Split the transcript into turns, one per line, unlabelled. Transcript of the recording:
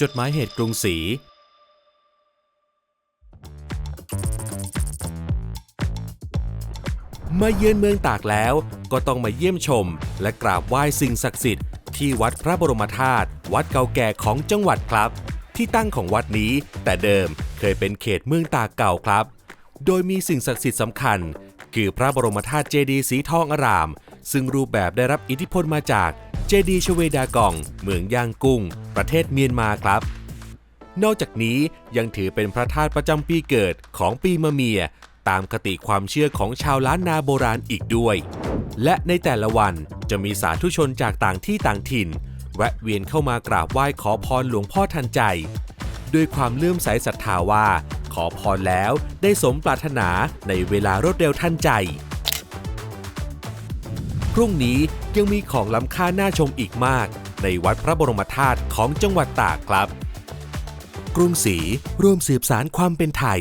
จดหมายเหตุกรุงศรี มาเยือนเมืองตากแล้วก็ต้องมาเยี่ยมชม และกราบไหว้สิ่งศักดิ์สิทธิ์ที่วัดพระบรมธาตุวัดเก่าแก่ของจังหวัดครับ ที่ตั้งของวัดนี้ แต่เดิมเคยเป็นเขตเมืองตากเก่าครับ โดยมีสิ่งศักดิ์สิทธิ์สำคัญ คือพระบรมธาตุเจดีย์สีทองอาราม ซึ่งรูปแบบได้รับอิทธิพลมาจาก จดีชเวดากอง เมืองย่างกุ้ง ประเทศเมียนมาครับ นอกจากนี้ยังถือเป็นพระธาตุประจำปีเกิดของปีมะเมีย ตามคติความเชื่อของชาวล้านนาโบราณอีกด้วย และในแต่ละวันจะมีสาธุชนจากต่างที่ต่างถิ่น แวะเวียนเข้ามากราบไหว้ขอพรหลวงพ่อทันใจ ด้วยความเลื่อมใสศรัทธาว่า ขอพรแล้วได้สมปรารถนาในเวลารวดเร็วทันใจ พรุ่งนี้ยังมีของล้ำค่าน่าชมอีกมาก ในวัดพระบรมธาตุของจังหวัดตากครับ กรุงศรีร่วมสืบสารความเป็นไทย